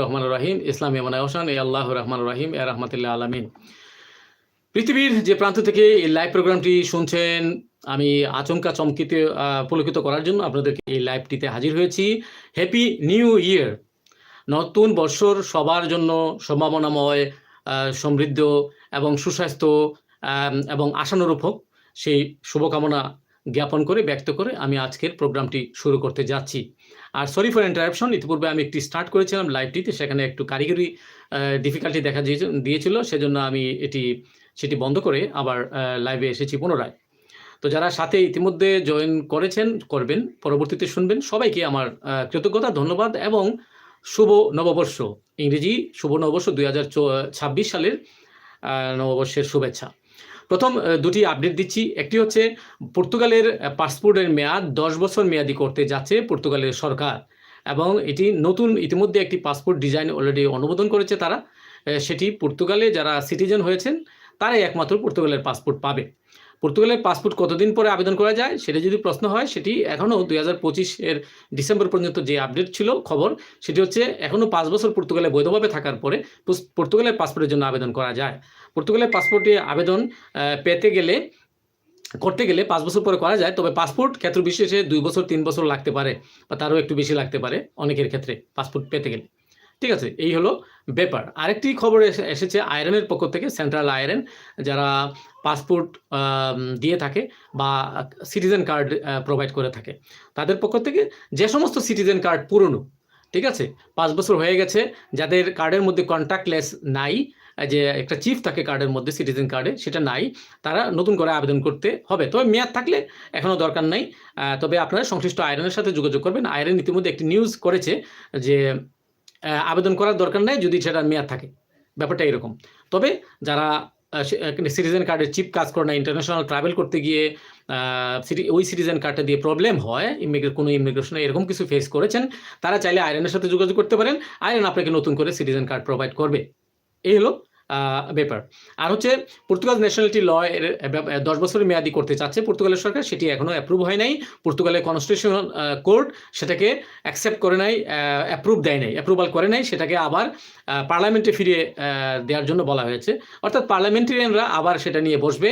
রহমান রাহিম, ইসলামী মানে হোসেন এ আল্লাহ রহমান রাহিম, এ রহমতুল্লাহ আলমিন। পৃথিবীর যে প্রান্ত থেকে এই লাইভ প্রোগ্রামটি শুনছেন, আমি আচমকা চমকিতে পুলকিত করার জন্য আপনাদেরকে এই লাইভটিতে হাজির হয়েছি। হ্যাপি নিউ ইয়ার নতুন বছর সবার জন্য সম্ভাবনাময় সমৃদ্ধ এবং সুস্বাস্থ্য এবং আশানুরূপ হোক সেই শুভকামনা জ্ঞাপন করে, ব্যক্ত করে আমি আজকের প্রোগ্রামটি শুরু করতে যাচ্ছি। আর সরি ফর ইন্টারাপশন ইতিপূর্বে আমি একটি স্টার্ট করেছিলাম লাইভটিতে সেখানে একটু কারিগরি ডিফিকাল্টি দেখা দিয়েছে- দিয়েছিল, সেজন্য আমি এটি, সেটি বন্ধ করে আবার লাইভে এসেছি পুনরায়। তো যারা সাথে ইতিমধ্যে জয়েন করেছেন, করবেন, পরবর্তীতে শুনবেন, সবাইকে আমার কৃতজ্ঞতা, ধন্যবাদ এবং শুভ নববর্ষ। ইংরেজি শুভ নববর্ষ দুই হাজার ছাব্বিশ সালের নববর্ষের শুভেচ্ছা। প্রথম দুটি আপডেট দিচ্ছি। একটি হচ্ছে, পর্তুগালের পাসপোর্টের মেয়াদ দশ বছর মেয়াদি করতে যাচ্ছে পর্তুগালের সরকার এবং এটি নতুন, ইতিমধ্যে একটি পাসপোর্ট ডিজাইন অলরেডি অনুমোদন করেছে তারা। সেটি পর্তুগালে যারা সিটিজেন হয়েছেন, তারাই একমাত্র পর্তুগালের পাসপোর্ট পাবে। পর্তুগালের পাসপোর্ট কতদিন পরে আবেদন করা যায় সেটা যদি প্রশ্ন হয়, সেটি এখনও দুই হাজার পঁচিশের ডিসেম্বর পর্যন্ত যে আপডেট ছিল খবর, সেটি হচ্ছে এখনও পাঁচ বছর পর্তুগালে বৈধভাবে থাকার পরে পর্তুগালের পাসপোর্টের জন্য আবেদন করা যায়। পর্তুগালের পাসপোর্টে আবেদন পেতে গেলে, করতে গেলে পাঁচ বছর পরে করা যায়, তবে পাসপোর্ট ক্ষেত্র বিশেষে দুই বছর, তিন বছর লাগতে পারে বা তারও একটু বেশি লাগতে পারে অনেকের ক্ষেত্রে পাসপোর্ট পেতে গেলে। ঠিক আছে, এই হলো ব্যাপার। আরেকটি খবর এসে- এসেছে আয়রনের পক্ষ থেকে সেন্ট্রাল আয়রন যারা পাসপোর্ট দিয়ে থাকে বা সিটিজেন কার্ড প্রোভাইড করে থাকে। তাদের পক্ষ থেকে যে সমস্ত সিটিজেন কার্ড পুরনো, ঠিক আছে, পাঁচ বছর হয়ে গেছে, যাদের কার্ডের মধ্যে কন্ট্যাক্টলেস নাই, যে একটা চিফ থাকে কার্ডের মধ্যে সিটিজেন কার্ডে সেটা নাই, তারা নতুন করে আবেদন করতে হবে। তবে মেয়াদ থাকলে এখনও দরকার নাই তবে আপনারা সংশ্লিষ্ট আয়রনের সাথে যোগাযোগ করবেন। আয়রন ইতিমধ্যে একটি নিউজ করেছে যে আবেদন করার দরকার নেই, যদি সেটা মেয়াদ থাকে। ব্যাপারটা এরকম। তবে যারা সিটিজেন কার্ডের চিপ কাজ করে না ইন্টারন্যাশনাল ট্রাভেল করতে গিয়ে ওই সিটিজেন কার্ডটা দিয়ে প্রবলেম হয় ইমিগ্রে কোনো ইমিগ্রেশনে এরকম কিছু ফেস করেছেন, তারা চাইলে আয়রনের সাথে যোগাযোগ করতে পারেন আয়রন আপনাকে নতুন করে সিটিজেন কার্ড প্রোভাইড করবে। এই হলো ব্যাপার আর হচ্ছে পর্তুগাল ন্যাশনালিটি ল এর দশ বছরের মেয়াদি করতে চাচ্ছে পর্তুগালের সরকার, সেটি এখনও অ্যাপ্রুভ হয় নাই। পর্তুগালের কনস্টিটিউশনাল কোর্ট সেটাকে অ্যাকসেপ্ট করে নাই অ্যাপ্রুভ দেয় নাই অ্যাপ্রুভাল করে নাই, সেটাকে আবার পার্লামেন্টে ফিরিয়ে দেওয়ার জন্য বলা হয়েছে। অর্থাৎ পার্লামেন্টেরিয়ানরা আবার সেটা নিয়ে বসবে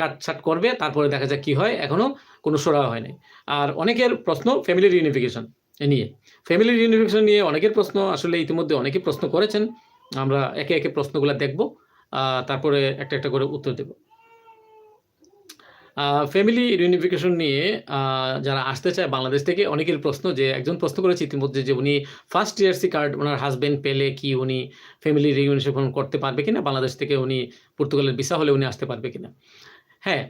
কাটছাট করবে, তারপরে দেখা যাক কী হয় এখনও কোনো সরা হয় নাই। আর অনেকের প্রশ্ন ফ্যামিলি রিউনিফিকেশন নিয়ে। ফ্যামিলি রিউনিফিকেশন নিয়ে অনেকের প্রশ্ন, আসলে ইতিমধ্যে অনেকে প্রশ্ন করেছেন। আমরা একে একে প্রশ্নগুলো দেখব তারপরে একটা একটা করে উত্তর দেব। ফ্যামিলি রিউনিফিকেশন নিয়ে যারা আসতে চায় বাংলাদেশ থেকে, অনেকের প্রশ্ন যে, একজন প্রশ্ন করেছে ইতিমধ্যে যে, উনি ফার্স্ট ইয়ারসি কার্ড ওনার হাজবেন্ড পেলে কি উনি ফ্যামিলি রিউনিফিকেশন করতে পারবে কিনা, বাংলাদেশ থেকে উনি পর্তুগালের ভিসা হলে উনি আসতে পারবে কিনা। হ্যাঁ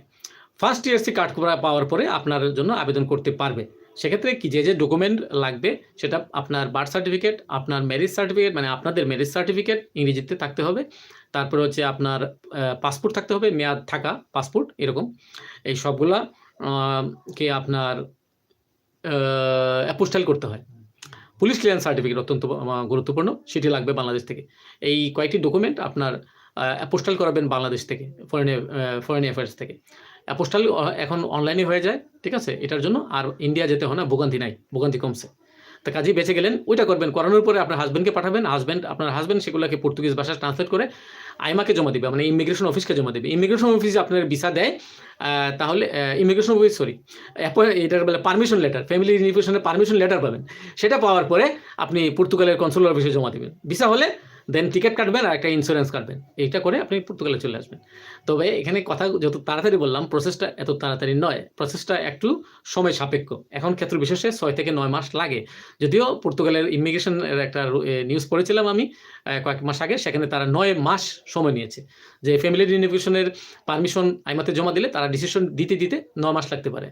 ফার্স্ট ইয়ারসি কার্ড পাওয়ার পরে আপনার জন্য আবেদন করতে পারবে। সেক্ষেত্রে কি যে যে ডকুমেন্ট লাগবে, সেটা আপনার বার্থ সার্টিফিকেট আপনার ম্যারেজ সার্টিফিকেট মানে আপনাদের ম্যারেজ সার্টিফিকেট ইংরেজিতে থাকতে হবে। তারপরে হচ্ছে আপনার পাসপোর্ট থাকতে হবে, মেয়াদ থাকা পাসপোর্ট এরকম। এই সবগুলা কে আপনার অ্যাপোস্টাইল করতে হয়। পুলিশ ক্লিয়ারেন্স সার্টিফিকেট অত্যন্ত গুরুত্বপূর্ণ, সেটি লাগবে বাংলাদেশ থেকে। এই কয়েকটি ডকুমেন্ট আপনার অ্যাপোস্টাইল করাবেন বাংলাদেশ থেকে ফরেন ফরেন অ্যাফেয়ার্স থেকে। অ্যাপোস্টাল এখন অনলাইনে হয়ে যায়, ঠিক আছে? এটার জন্য আর ইন্ডিয়া যেতে হয় না, ভোগান্তি নাই, ভোগান্তি কমছে। তো কাজেই বেঁচে গেলেন, ওইটা করবেন, করানোর পরে আপনার হাজব্যান্ডকে পাঠাবেন হাজব্যান্ড আপনার হাজব্যান্ড সেগুলোকে পর্তুগিজ ভাষা ট্রান্সলেট করে আইমাকে জমা দিবে মানে ইমিগ্রেশন অফিসকে জমা দেবে। ইমিগ্রেশন অফিস আপনার ভিসা দেয় তাহলে ইমিগ্রেশন অফিস সরি এটার বলে পারমিশন লেটার ফ্যামিলি রিউনিফিকেশনের পারমিশন লেটার পাবেন। সেটা পাওয়ার পরে আপনি পর্তুগালের কনসুলার অফিসে জমা দেবেন। ভিসা হলে দেন টিকিট কাটবেন আর একটা ইন্স্যুরেন্স কাটবেন। এইটা করে আপনি পর্তুগালে চলে আসবেন। তবে এখানে কথা যত তাড়াতাড়ি বললাম প্রসেসটা এত তাড়াতাড়ি নয়। প্রসেসটা একটু সময় সাপেক্ষ। এখন ক্ষেত্র বিশেষে ছয় থেকে নয় মাস লাগে। যদিও পর্তুগালের ইমিগ্রেশনের একটা নিউজ পড়েছিলাম আমি কয়েক মাস আগে, সেখানে তারা নয় মাস সময় নিয়েছে। যে ফ্যামিলি রিনিফিকেশনের পারমিশন আইমাতে জমা দিলে তারা ডিসিশন দিতে দিতে ন মাস লাগতে পারে।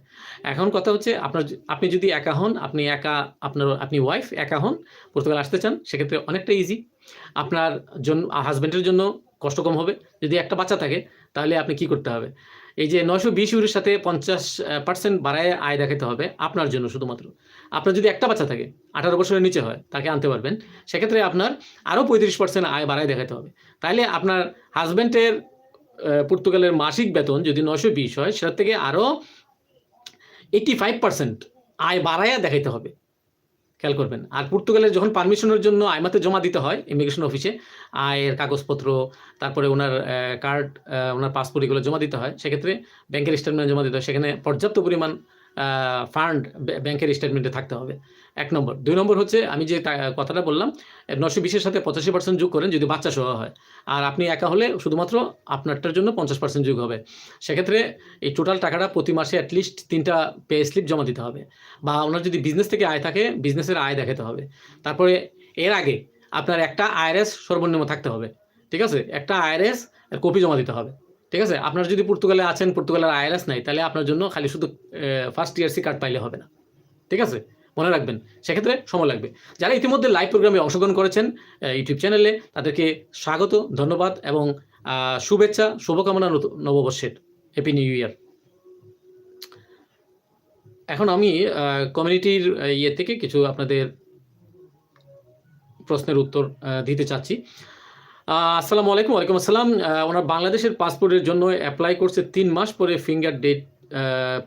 এখন কথা হচ্ছে, আপনার আপনি যদি একা হন, আপনি একা আপনার, আপনি ওয়াইফ একা হন পর্তুগাল আসতে চান, সেক্ষেত্রে অনেকটা ইজি আপনার জন্য হাজব্যান্ডের জন্য কষ্ট কম হবে। যদি একটা বাচ্চা থাকে, তাহলে আপনি কি করতে হবে? এই যে নয়শো বিশ ইউরির সাথে পঞ্চাশ পার্সেন্ট বাড়ায় আয় দেখাতে হবে আপনার জন্য শুধুমাত্র। আপনার যদি একটা বাচ্চা থাকে, আঠারো বছরের নিচে হয়, তাকে আনতে পারবেন। সেক্ষেত্রে আপনার আরও পঁয়ত্রিশ পার্সেন্ট আয় বাড়ায় দেখাতে হবে। তাহলে আপনার হাজব্যান্ডের পর্তুগালের মাসিক বেতন যদি নয়শো বিশ হয়, সেটার থেকে আরও এইটি ফাইভ পার্সেন্ট আয় বাড়াইয়া দেখাইতে হবে। খেয়াল করবেন। আর পর্তুগালের যখন পারমিশনের জন্য আইমাতে জমা দিতে হয় ইমিগ্রেশন অফিসে আয়ের কাগজপত্র, তারপরে ওনার কার্ড ওনার পাসপোর্ট এগুলো জমা দিতে হয়, সেক্ষেত্রে ব্যাংকের স্টেটমেন্ট জমা দিতে হয়। সেখানে পর্যাপ্ত পরিমাণ ফান্ড ব্যাংকের স্টেটমেন্টে থাকতে হবে। এক নম্বর। দুই নম্বর হচ্ছে, আমি যে কথাটা বললাম নশো বিশের সাথে পঁচাশি পার্সেন্ট যোগ করেন যদি বাচ্চা সহ হয়। আর আপনি একা হলে শুধুমাত্র আপনারটার জন্য পঞ্চাশ পার্সেন্ট যোগ হবে। সেক্ষেত্রে এই টোটাল টাকাটা প্রতি মাসে অ্যাটলিস্ট তিনটা পে স্লিপ জমা দিতে হবে। বা ওনার যদি বিজনেস থেকে আয় থাকে বিজনেসের আয় দেখাতে হবে। তারপরে এর আগে আপনার একটা আইআরএস সর্বনিম্ন থাকতে হবে। ঠিক আছে? একটা আইআরএস কপি জমা দিতে হবে। ঠিক আছে? আপনার যদি পর্তুগালে আছেন, পর্তুগালের আইআরএস নাই, তাহলে আপনার জন্য খালি শুধু ফার্স্ট ইয়ারসি কার্ড পাইলে হবে না। ঠিক আছে? মনে রাখবেন। সেক্ষেত্রে সময় লাগবে। যারা ইতিমধ্যে লাইভ প্রোগ্রামে অংশগ্রহণ করেছেন ইউটিউব চ্যানেলে তাদেরকে স্বাগত, ধন্যবাদ এবং শুভেচ্ছা, শুভকামনা নববর্ষের। হ্যাপি নিউ ইয়ার এখন আমি কমিউনিটির ইয়ে থেকে কিছু আপনাদের প্রশ্নের উত্তর দিতে চাচ্ছি। আসসালামু আলাইকুম, ওয়ালাইকুম আসসালাম। ওনার বাংলাদেশের পাসপোর্টের জন্য অ্যাপ্লাই করছে তিন মাস পরে ফিঙ্গার ডেট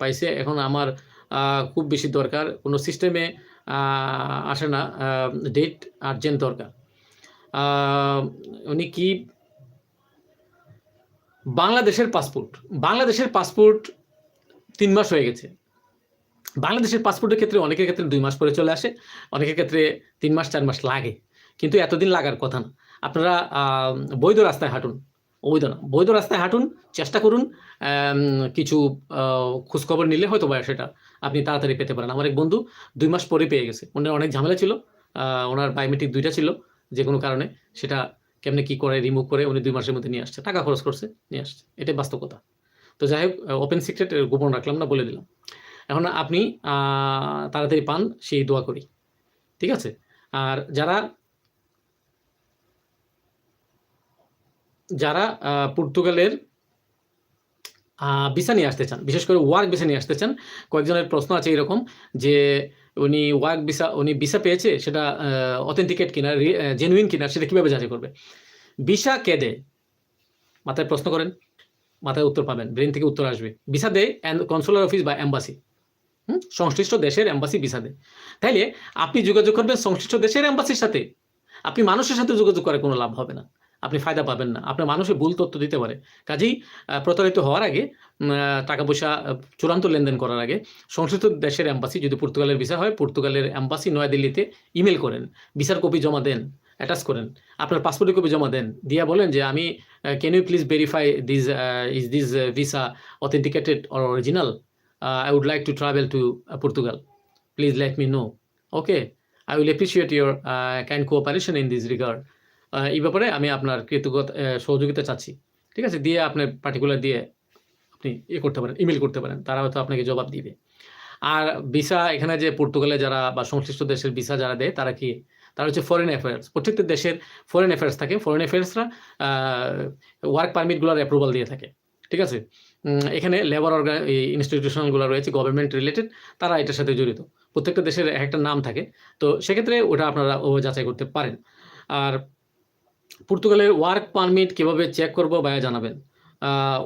পাইছে। এখন আমার খুব বেশি দরকার। কোনো সিস্টেমে আসে না ডেট আর্জেন্ট দরকার। উনি কি বাংলাদেশের পাসপোর্ট? বাংলাদেশের পাসপোর্ট তিন মাস হয়ে গেছে। বাংলাদেশের পাসপোর্টের ক্ষেত্রে অনেকের ক্ষেত্রে দুই মাস পরে চলে আসে, অনেকের ক্ষেত্রে তিন মাস, চার মাস লাগে। কিন্তু এতদিন লাগার কথা না। আপনারা বৈধ রাস্তায় হাঁটুন। অবৈধ না। বৈধ রাস্তায় হাঁটুন, চেষ্টা করুন কিছু খোঁজখবর নিলে হয়তো বা সেটা আপনি তাড়াতাড়ি পেতে পারেন। আমার এক বন্ধু দুই মাস পরে পেয়ে গেছে। ওনার অনেক ঝামেলা ছিল। ওনার বায়োমেট্রিক দুইটা ছিল যে কোনো কারণে। সেটা কেমনে কি করে রিমুভ করে উনি দুই মাসের মধ্যে নিয়ে আসছে। টাকা খরচ করছে, নিয়ে আসছে। এটাই বাস্তবতা। তো যাই হোক ওপেন সিক্রেট গোপন রাখলাম না, বলে দিলাম। এখন আপনি তাড়াতাড়ি পান, সেই দোয়া করি। ঠিক আছে? আর যারা যারা পর্তুগালের ভিসা নিয়ে আসতে চান, বিশেষ করে ওয়ার্ক ভিসা নিয়ে আসতে চান, কয়েকজনের প্রশ্ন আছে এরকম যে উনি ওয়ার্ক ভিসা, উনি ভিসা পেয়েছে, সেটা অথেন্টিকেট কিনা জেনুইন কিনা, সেটা কীভাবে যাচাই করবে? ভিসা কে দেয় মাথায় প্রশ্ন করেন, মাথায় উত্তর পাবেন ব্রেন থেকে উত্তর আসবে। ভিসা দেয় কনসুলার অফিস বা অ্যাম্বাসি হুম? সংশ্লিষ্ট দেশের অ্যাম্বাসি ভিসা দেয়। তাইলে আপনি যোগাযোগ করবেন সংশ্লিষ্ট দেশের অ্যাম্বাসির সাথে। আপনি মানুষের সাথে যোগাযোগ করে কোনো লাভ হবে না। আপনি ফায়দা পাবেন না। আপনার মানুষে ভুল তথ্য দিতে পারে। কাজেই প্রতারিত হওয়ার আগে টাকা পয়সা চূড়ান্ত লেনদেন করার আগে সংশ্লিষ্ট দেশের অ্যাম্বাসি যদি পর্তুগালের ভিসা হয়, পর্তুগালের অ্যাম্বাসি নয়াদিল্লিতে ইমেল করেন। ভিসার কপি জমা দেন অ্যাটাচ করেন। আপনার পাসপোর্টের কপি জমা দেন। দিয়া বলেন যে, আমি can you please verify this is this visa authenticated or original I would like to travel to Portugal. Please let me know okay I will appreciate your kind cooperation in this regard এই ব্যাপারে আমি আপনার কৃতজ্ঞতা সহযোগিতা চাচ্ছি। ঠিক আছে? দিয়ে আপনার পার্টিকুলার দিয়ে আপনি ইয়ে করতে পারেন ইমেল করতে পারেন, তারা হয়তো আপনাকে জবাব দিবে। আর ভিসা এখানে যে পর্তুগালে যারা বা সংশ্লিষ্ট দেশের ভিসা যারা দেয়, তারা কি, তারা হচ্ছে ফরেন অ্যাফেয়ার্স প্রত্যেকটা দেশের ফরেন অ্যাফেয়ার্স থাকে। ফরেন অ্যাফেয়ার্সরা ওয়ার্ক পারমিটগুলোর অ্যাপ্রুভাল দিয়ে থাকে। ঠিক আছে? এখানে লেবার অর্গান ইনস্টিটিউশনগুলো রয়েছে গভর্নমেন্ট রিলেটেড তারা এটার সাথে জড়িত। প্রত্যেকটা দেশের একটা নাম থাকে। তো সেক্ষেত্রে ওটা আপনারা যাচাই করতে পারেন। আর পর্তুগালের ওয়ার্ক পারমিট কীভাবে চেক করব ভাইয়া জানাবেন।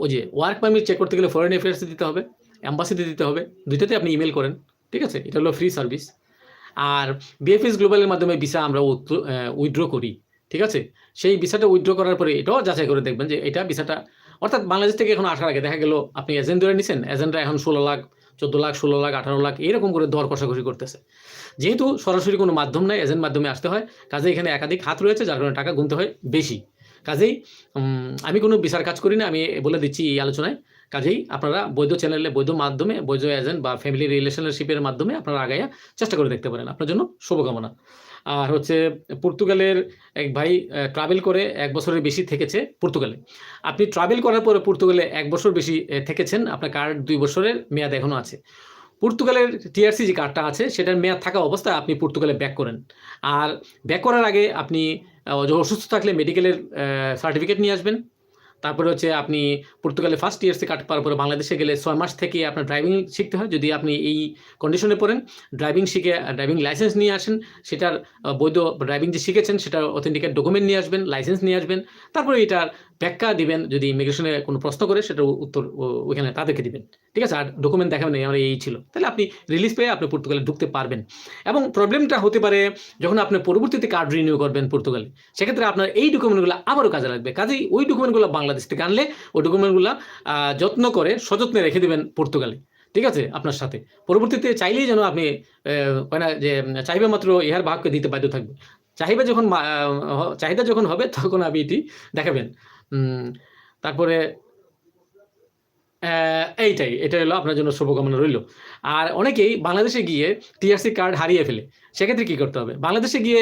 ওই যে ওয়ার্ক পারমিট চেক করতে গেলে ফরেন অ্যাফেয়ার্সে দিতে হবে অ্যাম্বাসিতে দিতে হবে, দুইটাতে আপনি ইমেল করেন, ঠিক আছে? এটা হলো ফ্রি সার্ভিস আর বিএফএস গ্লোবালের মাধ্যমে ভিসা আমরা উইথড্র করি, ঠিক আছে? সেই ভিসাটা উইথড্র করার পরে এটাও যাচাই করে দেখবেন যে এটা ভিসাটা অর্থাৎ বাংলাদেশ থেকে এখন আসার আগে দেখা গেল আপনি এজেন্ট ধরে নিছেন এজেন্টরা এখন ষোলো লাখ চোদ্দ লাখ, ষোলো লাখ, আঠারো লাখ এরকম করে দর কষাকষি করতেছে। যেহেতু সরাসরি কোনো মাধ্যম নাই এজেন্ট মাধ্যমে আসতে হয় কাজে এখানে একাধিক হাত রয়েছে, যার কারণে টাকা গুনতে হয় বেশি। কাজেই আমি কোনো বিচার কাজ করি না, আমি বলে দিচ্ছি এই আলোচনায়। কাজেই আপনারা বৈধ চ্যানেলে, বৈধ মাধ্যমে, বৈধ এজেন্ট বা ফ্যামিলি রিলেশনশিপের মাধ্যমে আপনারা আগাইয়া চেষ্টা করে দেখতে পারেন। আপনার জন্য শুভকামনা। আর হচ্ছে পর্তুগালের এক ভাই ট্রাভেল করে এক বছরের বেশি থেকেছে পর্তুগালে। আপনি ট্রাভেল করার পরে পর্তুগালে এক বছর বেশি থেকেছেন। আপনার কার্ড দুই বছরের মেয়াদ এখনও আছে। পর্তুগালের টিআরসি যে কার্ডটা আছে, সেটার মেয়াদ থাকা অবস্থায় আপনি পর্তুগালে ব্যাক করেন। আর ব্যাক করার আগে আপনি অসুস্থ থাকলে মেডিকেলের সার্টিফিকেট নিয়ে আসবেন। তারপরে হচ্ছে আপনি পর্তুগালে ফার্স্ট ইয়ার্সে কাট পাওয়ার পরে বাংলাদেশে গেলে ছয় মাস থেকে আপনার ড্রাইভিং শিখতে হয়। যদি আপনি এই কন্ডিশনে পড়েন ড্রাইভিং শিখে ড্রাইভিং লাইসেন্স নিয়ে আসেন, সেটার বৈধ ড্রাইভিং যে শিখেছেন, সেটার অথেন্টিকেট ডকুমেন্ট নিয়ে আসবেন লাইসেন্স নিয়ে আসবেন। তারপরে এটার ব্যাখ্যা দিবেন, যদি ইমিগ্রেশনে কোনো প্রশ্ন করে সেটা উত্তর ওইখানে তাদেরকে দিবেন। ঠিক আছে? আর ডকুমেন্ট দেখাবেন, এই আমার এই ছিল। তাহলে আপনি রিলিজ পেয়ে আপনি পর্তুগালে ঢুকতে পারবেন। এবং প্রবলেমটা হতে পারে, যখন আপনি পরবর্তীতে কার্ড রিনিউ করবেন পর্তুগালে সেক্ষেত্রে আপনার এই ডকুমেন্টগুলো আবারও কাজে লাগবে। কাজেই ওই ডকুমেন্টগুলো বাংলাদেশ থেকে আনলে, ওই ডকুমেন্টগুলো যত্ন করে, সযত্নে রেখে দেবেন পর্তুগালে ঠিক আছে? আপনার সাথে। পরবর্তীতে চাইলেই যেন আপনি যে চাইবে মাত্র ইহার ভাগকে দিতে বাধ্য থাকবে চাহিদা যখন চাহিদা যখন হবে, তখন আপনি এটি দেখাবেন। তারপরে এইটাই এটা হলো আপনার জন্য শুভকামনা রইল। আর অনেকেই বাংলাদেশে গিয়ে টিআরসি কার্ড হারিয়ে ফেলে। সেক্ষেত্রে কি করতে হবে? বাংলাদেশে গিয়ে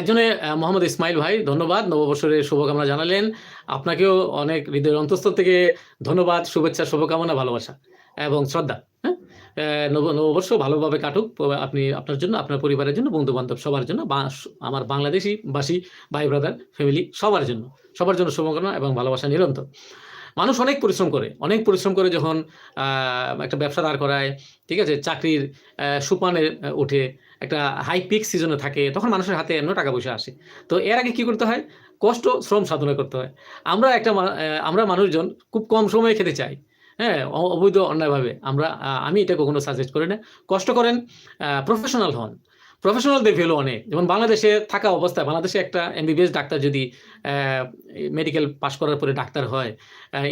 একজনে মোহাম্মদ ইসমাইল ভাই, ধন্যবাদ। নববর্ষের শুভকামনা জানালেন। আপনাকেও অনেক হৃদয়ের অন্তঃস্থল থেকে ধন্যবাদ, শুভেচ্ছা, শুভকামনা, ভালোবাসা এবং শ্রদ্ধা। নববর্ষ ভালোভাবে কাটুক আপনি আপনার জন্য, আপনার পরিবারের জন্য বন্ধু বান্ধব সবার জন্য আমার বাংলাদেশি বাসী ভাই ব্রাদার ফ্যামিলি সবার জন্য সবার জন্য শুভকামনা এবং ভালোবাসা নিরন্তর। মানুষ অনেক পরিশ্রম করে, অনেক পরিশ্রম করে যখন একটা ব্যবসা দাঁড় করায়, ঠিক আছে, চাকরির সুপানে ওঠে, একটা হাই পিক সিজনে থাকে, তখন মানুষের হাতে এমন টাকা পয়সা আসে। তো এর আগে কি করতে হয়? কষ্ট, শ্রম সাধনা করতে হয়। আমরা একটা আমরা মানুষজন খুব কম সময়ে খেতে চাই। হ্যাঁ অবৈধ অন্যায়ভাবে আমরা আমি এটা কখনো সাজেস্ট করি না। কষ্ট করেন প্রফেশনাল হন। প্রফেশনালদের ভ্যালু অনেক। যেমন বাংলাদেশে থাকা অবস্থায়, বাংলাদেশে একটা এমবিবিএস ডাক্তার যদি মেডিকেল পাশ করার পরে ডাক্তার হয়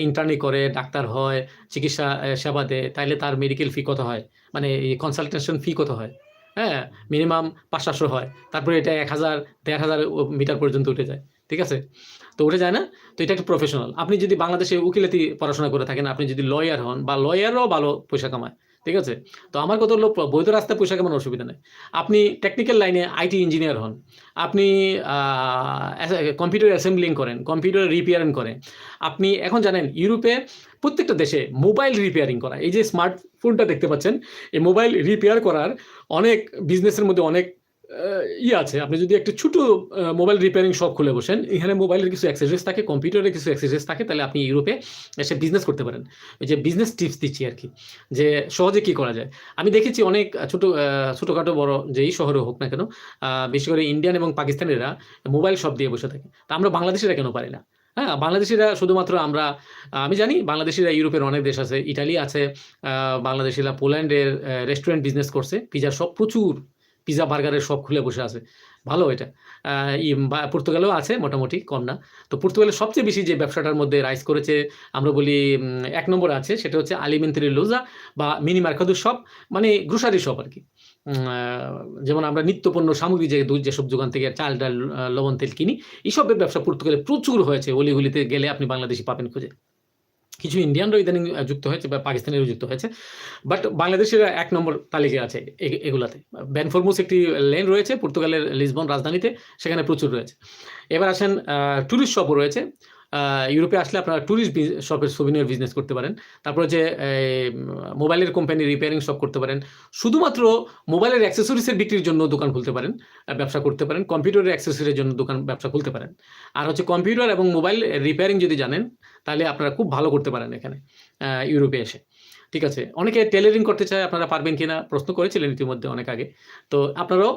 ইন্টার্নি করে, ডাক্তার হয়, চিকিৎসা সেবা দেয়, তাইলে তার মেডিকেল ফি কত হয়? মানে কনসালটেশন ফি কত হয়? হ্যাঁ মিনিমাম পাঁচ সাতশো হয়। তারপরে এটা এক হাজার, দেড় হাজার মিটার পর্যন্ত উঠে যায়। ঠিক আছে? তো ওটা যায় না? তো এটা একটা প্রফেশনাল আপনি যদি বাংলাদেশে উকিলাতি পড়াশোনা করে থাকেন, আপনি যদি লয়ার হন বা লয়ারও ভালো পয়সা কামায়, ঠিক আছে? তো আমার কথা হলো, বৈধ রাস্তায় পয়সা কামানোর অসুবিধা নেই। আপনি টেকনিক্যাল লাইনে আইটি ইঞ্জিনিয়ার হন, আপনি কম্পিউটার অ্যাসেম্বলিং করেন কম্পিউটার রিপেয়ারিং করেন, আপনি এখন জানেন, ইউরোপে প্রত্যেকটা দেশে মোবাইল রিপেয়ারিং করা, এই যে স্মার্টফোনটা দেখতে পাচ্ছেন, এই মোবাইল রিপেয়ার করার অনেক বিজনেসের মধ্যে অনেক আহ, ইয়ে আছে। আপনি যদি একটা ছোট মোবাইল রিপেয়ারিং শপ খুলে বসেন এখানে মোবাইলের কিছু অ্যাক্সেসরিজ থাকে কম্পিউটারের কিছু অ্যাক্সেসরিজ থাকে তাহলে আপনি ইউরোপে এসে বিজনেস করতে পারেন। এই যে বিজনেস টিপস দিচ্ছি আর কি যে সহজে কি করা যায়। আমি দেখেছি অনেক ছোট ছোটোখাটো বড় যেই শহরে হোক না কেন বিশেষ করে ইন্ডিয়ান এবং পাকিস্তানিরা মোবাইল শপ দিয়ে বসে থাকে। তা আমরা বাংলাদেশিরা কেন পারি না? হ্যাঁ বাংলাদেশিরা শুধুমাত্র আমরা আমি জানি বাংলাদেশিরা ইউরোপের অনেক দেশ আছে ইটালি আছে বাংলাদেশিরা পোল্যান্ডের রেস্টুরেন্ট বিজনেস করছে পিজার সব প্রচুর। পিজা বার্গারের সব খুলে বসে আছে। ভালো এটা। পর্তুগালেও আছে, মোটামুটি কম না। তো পর্তুগালের সবচেয়ে বেশি যে ব্যবসাটার মধ্যে রাইজ করেছে, আমরা বলি এক নম্বর আছে, সেটা হচ্ছে আলিমেন্টারি লোজা বা মিনি মার্কাদুর শপ মানে গ্রোসারি শপ আর কি। যেমন আমরা নিত্যপণ্য সামগ্রী যে দু- যেসব দোকান থেকে চাল, ডাল লবণ, তেল কিনি এইসবের ব্যবসা পর্তুগালে প্রচুর হয়েছে। অলিগুলিতে গেলে আপনি বাংলাদেশি পাবেন খুঁজে। কিছু ইন্ডিয়ানরাও ইদানিং যুক্ত হয়েছে বা পাকিস্তানিরও যুক্ত হয়েছে। বাট বাংলাদেশের এক নম্বর তালিকায় আছে এগুলাতে। ব্যানফরমুস একটি লেন রয়েছে পর্তুগালের লিসবন রাজধানীতে, সেখানে প্রচুর রয়েছে। এবার আসেন ট্যুরিস্ট শপও রয়েছে। ইউরোপে আসলে আপনারা ট্যুরিস্ট শপের সোভিনিয়ার বিজনেস করতে পারেন। তারপরে যে মোবাইলের কোম্পানি রিপেয়ারিং শপ করতে পারেন। শুধুমাত্র মোবাইলের অ্যাক্সেসরিজের বিক্রির জন্য দোকান খুলতে পারেন ব্যবসা করতে পারেন কম্পিউটারের অ্যাক্সেসরিজের জন্য দোকান, ব্যবসা খুলতে পারেন। আর হচ্ছে কম্পিউটার এবং মোবাইল রিপেয়ারিং যদি জানেন, তাহলে আপনারা খুব ভালো করতে পারেন এখানে ইউরোপে এসে। ঠিক আছে। অনেকে টেলারিং করতে চায়, আপনারা পারবেন কিনা প্রশ্ন করেছিলেন ইতিমধ্যে অনেক আগে। তো আপনারাও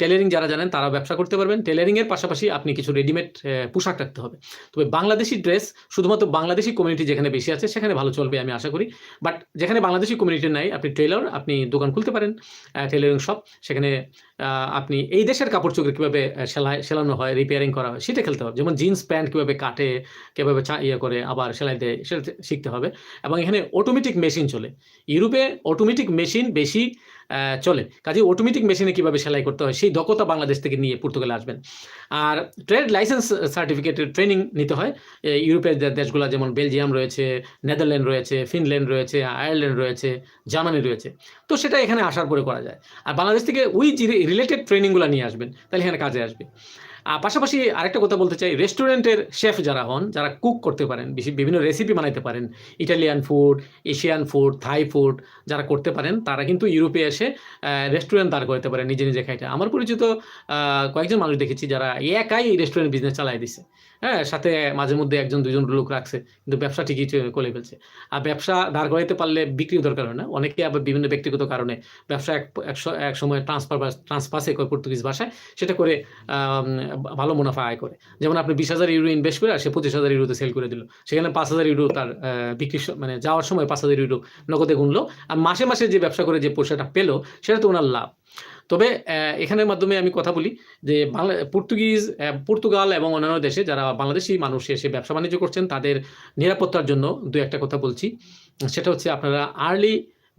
টেলারিং যারা জানেন তারা ব্যবসা করতে পারবেন। টেলারিং এর পাশাপাশি আপনি কিছু রেডিমেড পোশাক রাখতে হবে। তবে বাংলাদেশি ড্রেস শুধুমাত্র বাংলাদেশি কমিউনিটি যেখানে বেশি আছে, সেখানে ভালো চলবে আমি আশা করি। বাট যেখানে বাংলাদেশি কমিউনিটি নাই, আপনি টেলার আপনি দোকান খুলতে পারেন টেলারিং শপ সেখানে আপনি এই দেশের কাপড় চোখের কীভাবে সেলাই, সেলানো হয় রিপেয়ারিং করা হয়, সেটা খেলতে হবে। যেমন জিন্স প্যান্ট কীভাবে কাটে, কীভাবে চা ইয়ে করে, আবার সেলাই দেয়, সেটা শিখতে হবে। এবং এখানে অটোমেটিক মেশিন চলে। ইউরোপে অটোমেটিক মেশিন বেশি চলে কাজে অটোমেটিক মেশিনে কীভাবে সেলাই করতে হয়, সেই দক্ষতা বাংলাদেশ থেকে নিয়ে পর্তুগালে আসবেন। আর ট্রেড লাইসেন্স সার্টিফিকেটের ট্রেনিং নিতে হয়। ইউরোপের দেশগুলো যেমন বেলজিয়াম রয়েছে, নেদারল্যান্ড রয়েছে, ফিনল্যান্ড রয়েছে, আয়ারল্যান্ড রয়েছে, জার্মানি রয়েছে। তো সেটা এখানে আসার পরে করা যায়। আর বাংলাদেশ থেকে ওই রিলেটেড ট্রেনিংগুলো নিয়ে আসবেন, তাহলে এখানে কাজে আসবে। পাশাপাশি আরেকটা কথা বলতে চাই, রেস্টুরেন্টের শেফ যারা হন, যারা কুক করতে পারেন বিভিন্ন রেসিপি বানাইতে পারেন, Italian food Asian food Thai food যারা করতে পারেন, তারা কিন্তু ইউরোপে এসে রেস্টুরেন্ট দাঁড় করতে পারেন, নিজে নিজে খাইতে। আমার পরিচিত কয়েকজন মানুষ দেখেছি যারা একাই রেস্টুরেন্ট বিজনেস চালাই দিছে। হ্যাঁ সাথে মাঝে মধ্যে একজন দুজন লোক রাখছে, কিন্তু ব্যবসা ঠিকই করে ফেলছে। আর ব্যবসা দাঁড় করাইতে পারলে বিক্রির দরকার হয় না। অনেকে আবার বিভিন্ন ব্যক্তিগত কারণে ব্যবসা এক সময় ট্রান্সফার বা ট্রান্সপাসে করে পর্তুগিজ ভাষায় সেটা করে ভালো মুনাফা আয় করে। যেমন আপনি বিশ হাজার ইউরো ইনভেস্ট করে, আর সে পঁচিশ হাজার ইউরোতে সেল করে দিল। সেখানে পাঁচ হাজার ইউরো তার বিক্রি মানে যাওয়ার সময় পাঁচ হাজার ইউরো নগদে গুনলো। আর মাসে মাসে যে ব্যবসা করে যে পয়সাটা পেল সেটা তো ওনার লাভ। তবে এখানের মাধ্যমে আমি কথা বলি যে বাংলা, পর্তুগিজ পর্তুগাল এবং অন্যান্য দেশে যারা বাংলাদেশি মানুষ এসে ব্যবসা বাণিজ্য করছেন, তাদের নিরাপত্তার জন্য দু একটা কথা বলছি। সেটা হচ্ছে আপনারা আর্লি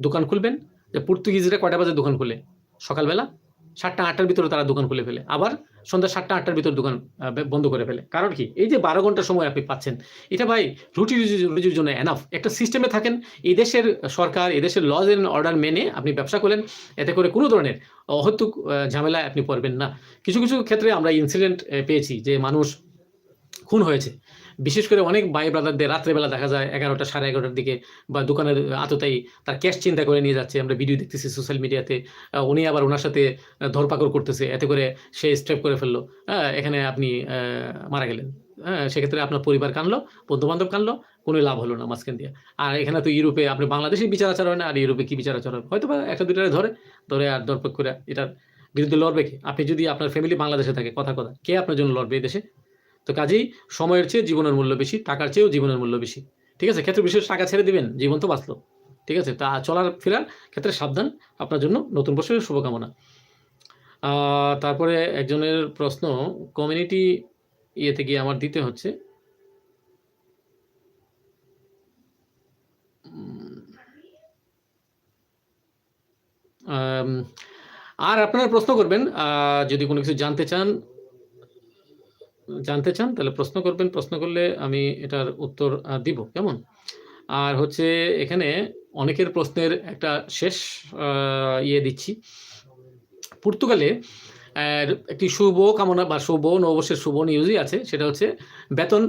দোকান খুলবেন, যে পর্তুগিজরা কয়টা বাজে দোকান খুলে? সকালবেলা? সাতটা, আটটার ভিতরে তারা দোকান খুলে ফেলে। আবার সন্ধ্যা সাতটা, আটটার ভিতরে দোকান বন্ধ করে ফেলে। কারণ কি? এই যে বারো ঘণ্টা সময় আপনি পাচ্ছেন, এটা ভাই রুটি রুজি- রুজির জন্য এনাফ একটা সিস্টেমে থাকেন, এই দেশের সরকার, এই দেশের লজ এন্ড অর্ডার মেনে আপনি ব্যবসা করলেন এতে করে কোনো ধরনের অহত্যুক ঝামেলায় আপনি পড়বেন না। কিছু কিছু ক্ষেত্রে আমরা ইনসিডেন্ট পেয়েছি যে মানুষ খুন হয়েছে। বিশেষ করে অনেক ভাই ব্রাদারদের রাত্রেবেলা দেখা যায় এগারোটা সাড়ে এগারোটার দিকে বা দোকানের আততাই তার ক্যাশ চিন্তা করে নিয়ে যাচ্ছে। আমরা ভিডিও দেখতেছি সোশ্যাল মিডিয়াতে উনি আবার ওনার সাথে ধরপাকড় করতেছে। এতে করে সে স্টেপ করে ফেলল। এখানে আপনি মারা গেলেন। হ্যাঁ সেক্ষেত্রে আপনার পরিবার কানলো বন্ধু বান্ধব কানলো, কোনো লাভ হলো না মাঝখান দিয়ে। আর এখানে তো ইউরোপে আপনি বাংলাদেশের বিচার আচার হয় না, আর ইউরোপে কি বিচার আচার হয়? হয়তো বা একটা দুটারে ধরে ধরে আর দরপক করে এটার বিরুদ্ধে লড়বে কে? আপনি যদি আপনার ফ্যামিলি বাংলাদেশে থাকে, কথা কথা। কে আপনার জন্য লড়বে এই দেশে? তো কাজেই সময়ের চেয়ে জীবনের মূল্য বেশি, টাকার চেয়েও জীবনের মূল্য বেশি। ঠিক আছে? ক্ষেত্রে বিশেষ টাকা ছেড়ে দিবেন, জীবন তো বাঁচলো। ঠিক আছে? তা চলার, ফেরার ক্ষেত্রে সাবধান। আপনার জন্য নতুন বছরের শুভকামনা। তারপরে একজনের প্রশ্ন কমিউনিটি ইয়েতে গিয়ে আমার দিতে হচ্ছে। আর আপনারা প্রশ্ন করবেন যদি কোনো কিছু জানতে চান জানতে চান, তাহলে প্রশ্ন করবেন। প্রশ্ন করলে আমি এটার উত্তর দিব। কেমন? আর হচ্ছে এখানে অনেকের প্রশ্নের একটা শেষ ইয়ে দিচ্ছি। পর্তুগালে একটি শুভ কামনা বা শুভ নববর্ষের শুভ নিউজই আছে। সেটা হচ্ছে বেতন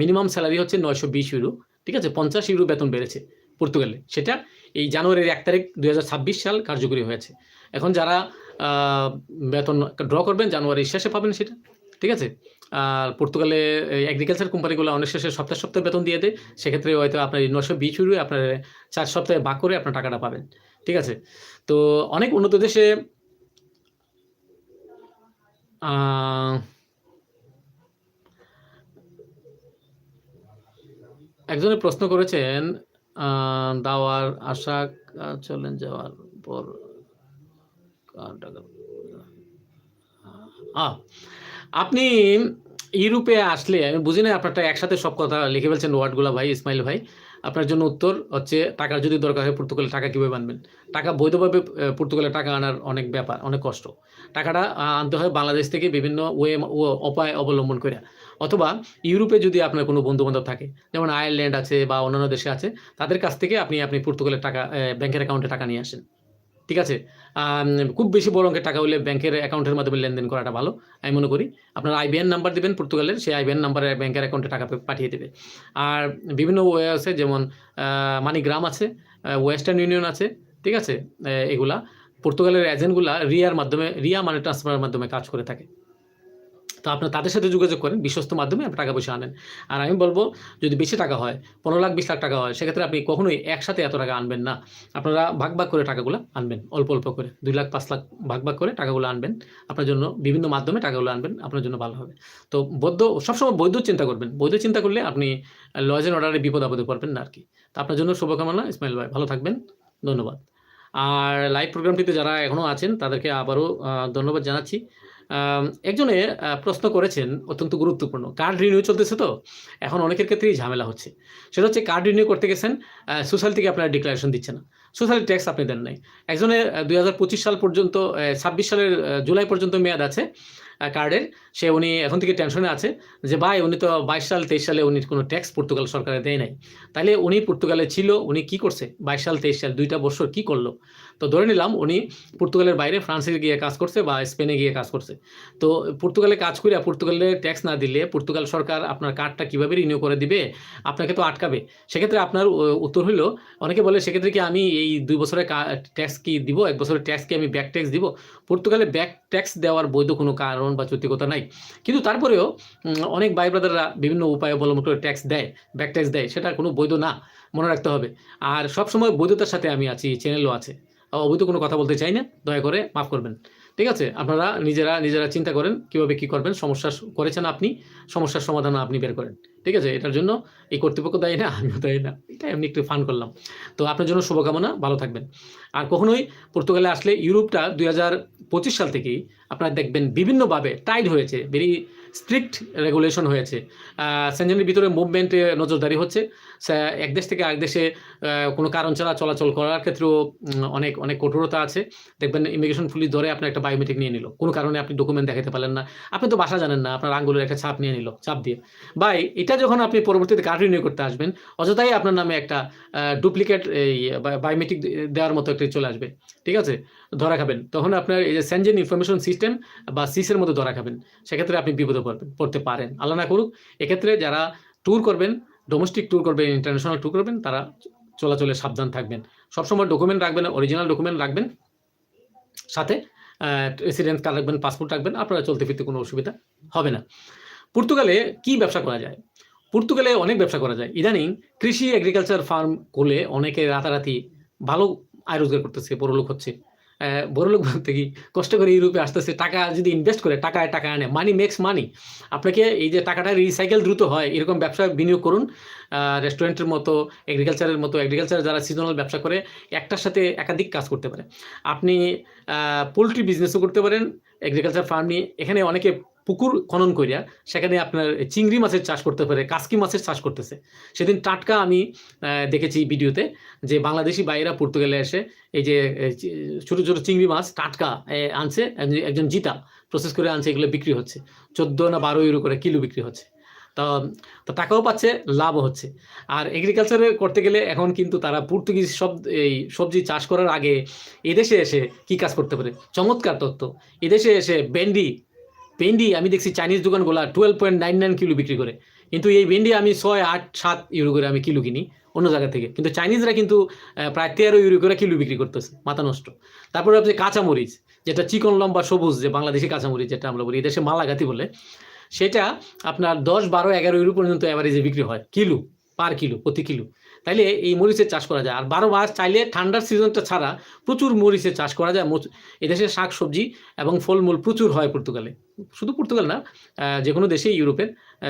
মিনিমাম স্যালারি হচ্ছে নয়শো বিশ ইউরো। ঠিক আছে? পঞ্চাশ ইউরো বেতন বেড়েছে পর্তুগালে। সেটা এই জানুয়ারির এক তারিখ দুই হাজার ছাব্বিশ সাল কার্যকরী হয়েছে। এখন যারা বেতন ড্র করবেন, জানুয়ারির শেষে পাবেন সেটা। ঠিক আছে? আর পর্তুগালে এগ্রিকালচার কোম্পানিগুলো অনেক শেষে সপ্তাহে সপ্তাহে বেতন দিয়ে দেয়। সেক্ষেত্রে হয়তো আপনার নশো বিশ ইউরো আপনার চার সপ্তাহে বাক করে আপনার টাকাটা পাবেন। ঠিক আছে? তো অনেক উন্নত দেশে একজনে প্রশ্ন করেছেন দাওয়ার আশা চলেন যাওয়ার পর টাকা আহ, আপনি ইউরোপে আসলে, আমি বুঝি না আপনারটা একসাথে সব কথা লিখে ফেলছেন ওয়ার্ডগুলো ভাই, ইসমাইল ভাই। আপনার জন্য উত্তর হচ্ছে টাকার যদি দরকার হয় পর্তুগালে টাকা কীভাবে আনবেন? টাকা বৈধভাবে পর্তুগালে টাকা আনার অনেক ব্যাপার, অনেক কষ্ট। টাকাটা আনতে হয় বাংলাদেশ থেকে বিভিন্ন ওয়ে উপায় অবলম্বন করে। অথবা ইউরোপে যদি আপনার কোনো বন্ধু বান্ধব থাকে, যেমন আয়ারল্যান্ড আছে বা অন্যান্য দেশে আছে, তাদের কাছ থেকে আপনি আপনি পর্তুগালের টাকা ব্যাংকের অ্যাকাউন্টে টাকা নিয়ে আসেন। ঠিক আছে? খুব বেশি বড় অঙ্কের টাকা হলে ব্যাংকের অ্যাকাউন্টের মাধ্যমে লেনদেন করাটা ভালো, আমি মনে করি। আপনার আইবিএন নাম্বার দেবেন, পর্তুগালের, সেই আইবিএন নাম্বারে ব্যাংকের অ্যাকাউন্টে টাকা পাঠিয়ে দেবে। আর বিভিন্ন ওয়ে আছে, যেমন মানিগ্রাম আছে ওয়েস্টার্ন ইউনিয়ন আছে, ঠিক আছে? এগুলা। পর্তুগালের এজেন্টগুলা রিয়ার মাধ্যমে, রিয়া মানি ট্রান্সফারের মাধ্যমে কাজ করে থাকে। তো আপনার তাদের সাথে যোগাযোগ করেন, বিশ্বস্ত মাধ্যমে আপনি টাকা পয়সা আনেন। আর আমি বলব, যদি বেশি টাকা হয়, পনেরো লাখ, বিশ লাখ টাকা হয়, সেক্ষেত্রে আপনি কখনোই একসাথে এত টাকা আনবেন না। আপনারা ভাগ ভাগ করে টাকাগুলো আনবেন, অল্প অল্প করে। দুই লাখ, পাঁচ লাখ ভাগ ভাগ করে টাকাগুলো আনবেন। আপনার জন্য বিভিন্ন মাধ্যমে টাকাগুলো আনবেন, আপনার জন্য ভালো হবে। তো বৈধ, সবসময় বৈধ চিন্তা করবেন। বৈধ চিন্তা করলে আপনি লজ এন্ড অর্ডারে বিপদ আপদে পড়বেন না আর কি তো আপনার জন্য শুভকামনা, ইসমাইল ভাই। ভালো থাকবেন। ধন্যবাদ। আর লাইভ প্রোগ্রামটিতে যারা এখনও আছেন, তাদেরকে আবারও ধন্যবাদ জানাচ্ছি। একজনে প্রশ্ন করেছেন অত্যন্ত গুরুত্বপূর্ণ। কার্ড রিনিউ চলতেছে তো? এখন অনেকের ক্ষেত্রেই ঝামেলা হচ্ছে। সেটা হচ্ছে কার্ড রিনিউ করতে গেছেন? সোশ্যাল থেকে আপনারা ডিক্লারেশন দিচ্ছে না। সোশ্যাল ট্যাক্স আপনি দেন নাই। একজনের দুই হাজার পঁচিশ সাল পর্যন্ত ছাব্বিশ সালের জুলাই পর্যন্ত মেয়াদ আছে কার্ডের। সে উনি এখন থেকে টেনশনে আছে যে, ভাই, উনি তো বাইশ সাল, তেইশ সালে উনি কোনো ট্যাক্স পর্তুগাল সরকারে দেয় নাই। তাহলে উনি পর্তুগালে ছিল, উনি কি করছে? বাইশ সাল, তেইশ সাল, দুইটা বছর কি করল? তো ধরে নিলাম উনি পর্তুগালের বাইরে ফ্রান্সে গিয়ে কাজ করছে বা স্পেনে গিয়ে কাজ করছে। তো পর্তুগালে কাজ করে পর্তুগালে ট্যাক্স না দিলে পর্তুগাল সরকার আপনার কার্ডটা কীভাবে রিনিউ করে দিবে? আপনাকে তো আটকাবে। সেক্ষেত্রে আপনার উত্তর হইল, অনেকে বলে, সেক্ষেত্রে কি আমি এই দুই বছরের ট্যাক্স কি দিব? এক বছরের ট্যাক্স কি আমি ব্যাক ট্যাক্স দিব? পর্তুগালে ব্যাক ট্যাক্স দেওয়ার বৈধ কোনো কারণ বা চুক্তিকতা নাই। কিন্তু তারপরেও অনেক ভাই ব্রাদাররা বিভিন্ন উপায় অবলম্বন করে ট্যাক্স দেয় ব্যাক ট্যাক্স দেয়, সেটা কোনো বৈধ না, মনে রাখতে হবে। আর সবসময় বৈধতার সাথে আমি আছি চ্যানেলও আছে। অবৈধ কোনো কথা বলতে চাই না, দয়া করে মাফ করবেন। ঠিক আছে? আপনারা নিজেরা নিজেরা চিন্তা করেন কীভাবে কি করবেন, সমস্যা করেছেন আপনি, সমস্যার সমাধান আপনি বের করেন। ঠিক আছে? এটার জন্য এই কর্তৃপক্ষ দায়ী না, আমিও দায়ী না। এটা এমনি একটু ফান করলাম। তো আপনার জন্য শুভকামনা, ভালো থাকবেন। আর কখনোই পর্তুগালে আসলে ইউরোপটা দুই হাজার পঁচিশ সাল থেকেই আপনারা দেখবেন বিভিন্নভাবে টাইট হয়েছে ভেরি স্ট্রিক্ট রেগুলেশন হয়েছে। সেঞ্জনের ভিতরে মুভমেন্টে নজরদারি হচ্ছে। এক দেশ থেকে আরেক দেশে কোনো কারণ ছাড়া চলাচল করার ক্ষেত্রেও অনেক অনেক কঠোরতা আছে। দেখবেন ইমিগ্রেশন পুলিশ ধরে আপনার একটা বায়োমেট্রিক নিয়ে নিল। কোনো কারণে আপনি ডকুমেন্ট দেখাতে পারলেন না। আপনি তো বাসা জানেন না, আপনার আঙ্গুলের একটা ছাপ নিয়ে নিল চাপ দিয়ে। বাই এটা যখন আপনি পরবর্তীতে কার্ড রিনিউ করতে আসবেন, অযথাই আপনার নামে একটা ডুপ্লিকেট এই বায়োমেট্রিক দেওয়ার মতো একটা চলে আসবে। ঠিক আছে? ধরা খাবেন। তখন আপনার এই যে সেনজেন ইনফরমেশন সিস্টেম বা সিসের মধ্যে ধরা খাবেন। সেক্ষেত্রে আপনি বিপদে পড়বেন, পড়তে পারেন। আল্লাহ না করুক, এক্ষেত্রে যারা ট্যুর করবেন ডোমেস্টিক ট্যুর করবেন ইন্টারন্যাশনাল ট্যুর করবেন, তারা চলাচলে সাবধান থাকবেন। সবসময় ডকুমেন্ট রাখবেন অরিজিনাল ডকুমেন্ট রাখবেন, সাথে রেসিডেন্স কার্ড রাখবেন পাসপোর্ট রাখবেন আপনারা চলতে ফিরতে কোনো অসুবিধা হবে না। পর্তুগালে কি ব্যবসা করা যায়? পর্তুগালে অনেক ব্যবসা করা যায়। ইদানিং কৃষি এগ্রিকালচার ফার্ম করলে অনেকে রাতারাতি ভালো আয় রোজগার করতেছে, বড়লোক হচ্ছে। বড়লোক বলতে কি, কষ্ট করে ইউরোপে আসতেছে, টাকা যদি ইনভেস্ট করে, টাকায় টাকা আনে মানি মেক্স মানি আপনাকে এই যে টাকাটা রিসাইকেল দ্রুত হয়, এরকম ব্যবসায় বিনিয়োগ করুন। রেস্টুরেন্টের মতো এগ্রিকালচারের মতো এগ্রিকালচার যারা সিজনাল ব্যবসা করে, একটার সাথে একাধিক কাজ করতে পারে। আপনি পোলট্রি বিজনেসও করতে পারেন এগ্রিকালচার ফার্ম নিয়ে এখানে অনেকে পুকুর খনন করিয়া সেখানে আপনার চিংড়ি মাছের চাষ করতে পারে, কাসকি মাছের চাষ করতেছে। সেদিন টাটকা আমি দেখেছি ভিডিওতে যে বাংলাদেশি বাইরা পর্তুগালে এসে এই যে ছোট ছোট চিংড়ি মাছ টাটকা আনছে, একজন- জিতা প্রসেস করে আনছে, এগুলো বিক্রি হচ্ছে। চোদ্দ না বারো ইউরো করে কিলো বিক্রি হচ্ছে। তো তো টাকাও পাচ্ছে, লাভও হচ্ছে। আর এগ্রিকালচারে করতে গেলে এখন কিন্তু তারা পর্তুগিজ সব, এই সবজি চাষ করার আগে এদেশে এসে কি কাজ করতে পারে? চমৎকার তত্ত্ব। এদেশে এসে ভেন্ডি ভেন্ডি আমি দেখছি Chinese দোকানগুলা twelve point nine nine kilo বিক্রি করে। কিন্তু এই ভেন্ডি আমি ছয়, আট, সাত ইউরো করে আমি কিলো কিনি অন্য জায়গা থেকে। কিন্তু চাইনিজরা কিন্তু প্রায় তেরো ইউরো করে কিলো বিক্রি করতেছে, মাথা নষ্ট। তারপরে আপনি কাঁচামরিচ, যেটা চিকন লম্বা সবুজ, যে বাংলাদেশি কাঁচামরিচ, যেটা আমরা বলি, এদেশে মালাগাতি বলে, সেটা আপনার দশ, বারো, এগারো ইউরো পর্যন্ত অ্যাভারেজে বিক্রি হয়, কিলো পার কিলো, প্রতি কিলো। তাইলে এই মরিচের চাষ করা যায়। আর বারো মাস চাইলে ঠান্ডার সিজনটা ছাড়া প্রচুর মরিচের চাষ করা যায়। এদেশে শাক সবজি এবং ফলমূল প্রচুর হয় পর্তুগালে। শুধু পর্তুগাল না যে কোনো দেশেই ইউরোপের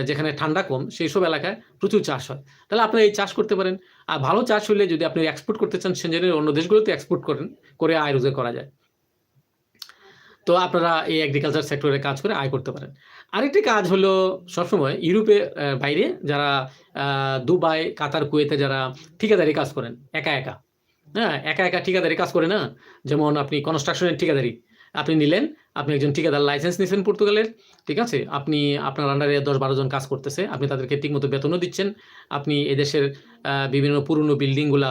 যেখানে ঠান্ডা কম, সেই সব এলাকায় প্রচুর চাষ হয়। তাহলে আপনি এই চাষ করতে পারেন। আর ভালো চাষ হলে যদি আপনি এক্সপোর্ট করতে চান সেঞ্জনের অন্য দেশগুলোতে এক্সপোর্ট করেন, করে আয় রোজগার করা যায়। তো আপনারা এই এগ্রিকালচার সেক্টরে কাজ করে আয় করতে পারেন। আরেকটি কাজ হলো সবসময় ইউরোপে বাইরে যারা দুবাই, কাতার, কুয়েতে যারা ঠিকাদারি কাজ করেন, একা একা। হ্যাঁ একা একা ঠিকাদারি কাজ করে না। যেমন আপনি কনস্ট্রাকশনের ঠিকাদারি। আপনি নিলেন, আপনি একজন ঠিকাদার লাইসেন্স নিয়েছেন পর্তুগালের, ঠিক আছে? আপনি আপনার আন্ডারে দশ বারো জন কাজ করতেছে, আপনি তাদেরকে ঠিকমতো বেতনও দিচ্ছেন। আপনি এদেশের বিভিন্ন পুরনো বিল্ডিংগুলা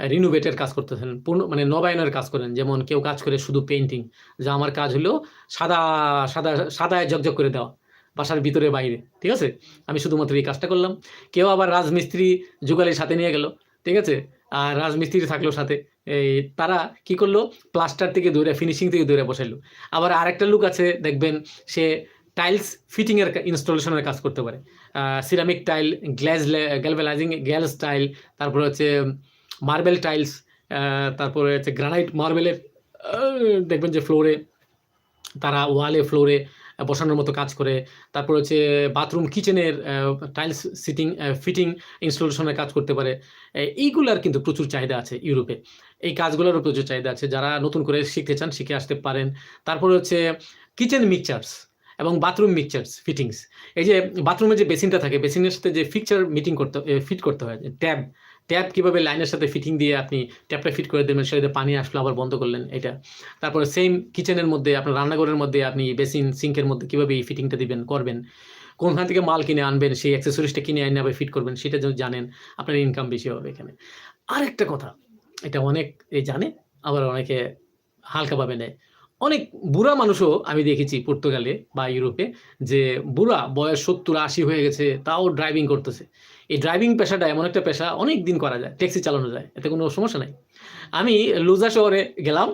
রিনোভেটের কাজ করতেছেন পূর্ণ মানে নবায়নের কাজ করেন, যেমন কেউ কাজ করে শুধু পেন্টিং যা আমার কাজ হলো সাদা সাদা, সাদায় ঝকঝক করে দেওয়া, বাসার ভিতরে বাইরে, ঠিক আছে? আমি শুধুমাত্র এই কাজটা করলাম। কেউ আবার রাজমিস্ত্রি যুগালের সাথে নিয়ে গেল, ঠিক আছে? আর রাজমিস্ত্রি থাকল সাথে। এই তারা কি করল? প্লাস্টার থেকে দৌড়ে ফিনিশিং থেকে দৌড়ে বসাইলো। আবার আরেকটা লুক আছে, দেখবেন, সে টাইলস ফিটিংয়ের ইনস্টলেশনের কাজ করতে পারে। সিরামিক টাইল গ্ল্যাজ গ্যালভেলাইজিং গ্যালস টাইল তারপরে হচ্ছে মার্বেল টাইলস তারপরে হচ্ছে গ্রানাইট মার্বেলের দেখবেন যে ফ্লোরে, তারা ওয়ালে ফ্লোরে বসানোর মতো কাজ করে। তারপর হচ্ছে বাথরুম কিচেনের টাইলস সিটিং ফিটিং ইনস্টলেশনের কাজ করতে পারে। এইগুলার কিন্তু প্রচুর চাহিদা আছে ইউরোপে। এই কাজগুলোরও প্রচুর চাহিদা আছে। যারা নতুন করে শিখতে চান, শিখে আসতে পারেন। তারপর হচ্ছে কিচেন মিক্সচার্স এবং বাথরুম মিক্সচার্স, ফিটিংস। এই যে বাথরুমে যে বেসিনটা থাকে, বেসিনের সাথে যে ফিকচার মিটিং করতে ফিট করতে হয় ট্যাব ট্যাব কীভাবে লাইনের সাথে ফিটিং দিয়ে আপনি ট্যাপটা ফিট করে দেবেন সেটাতে পানি আসলো, আবার বন্ধ করলেন, এটা। তারপরে সেম কিচেনের মধ্যে, আপনার রান্নাঘরের মধ্যে আপনি বেসিন, সিঙ্কের মধ্যে কীভাবে এই ফিটিংটা দিবেন, করবেন। কোনখান থেকে মাল কিনে আনবেন, সেই অ্যাক্সেসরিজটা কিনে আনে ফিট করবেন, সেটা যদি জানেন, আপনার ইনকাম বেশি হবে এখানে। আরেকটা কথা, এটা অনেক, এই জানে আবার অনেকে হালকাভাবে নেয়। অনেক বুড়া মানুষও আমি দেখেছি পর্তুগালে বা ইউরোপে, যে বুড়া বয়স সত্তর আশি হয়ে গেছে, তাও ড্রাইভিং করতেছে। এই ড্রাইভিং পেশাটা এমন একটা পেশা অনেক দিন করা যায় ট্যাক্সি চালানো যায়, এতে কোনো সমস্যা নাই। আমি লুজা শহরে গেলাম,